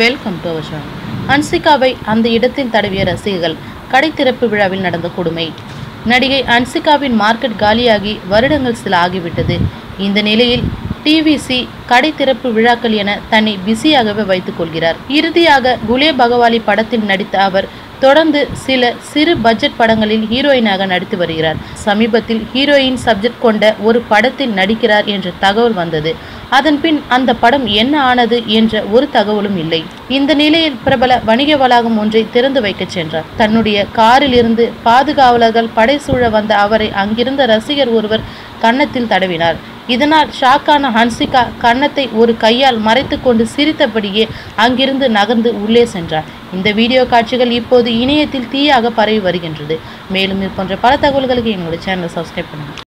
Welcome to our channel அன்சிகாவை அந்த இடத்தில் தடவிய ரசிகர்கள் கடை திறப்பு விழாவில் நடந்த கொடுமை. நடிகை அன்சிகாவின் மார்க்கெட் காலியாகி வருடங்கள் சில ஆகிவிட்டது. இந்த நிலையில் டிவிசி கடை திறப்பு விழாக்கள் என தன்னை பிஸியாகவே வைத்துக் கொள்கிறார். இறுதியாக குலே பகவாலி படத்தில் நடித்த அவர் தொடர்ந்து சில சிறு பட்ஜெட் படங்களில் ஹீரோயினாக நடித்து வருகிறார். சமீபத்தில் ஹீரோயின் சப்ஜெக்ட் கொண்ட ஒரு படத்தில் நடிக்கிறார் என்ற தகவல் வந்தது. அதன்பின் அந்த படம் என்ன ஆனது என்ற ஒரு தகவலும் இல்லை. இந்த நிலையில் பிரபல வணிக வளாகம் ஒன்றை திறந்து வைக்கச் சென்றார். தன்னுடைய காரில் இருந்து பாதுகாவலர்கள் படைசூழ வந்த அவரை அங்கிருந்த ரசிகர் ஒருவர் கன்னத்தில் தடவினார். இதனால் ஷாக்கான ஹன்சிகா கன்னத்தை ஒரு கையால் மறைத்துக்கொண்டு சிரித்தபடியே அங்கிருந்து நகர்ந்து உள்ளே சென்றார். இந்த வீடியோ காட்சிகள் இப்போது இணையத்தில் தீயாக பரவி வருகின்றது. மேலும் இது போன்ற பல தகவல்களுக்கு எங்களுடைய சேனலை சப்ஸ்கிரைப் பண்ணுங்கள்.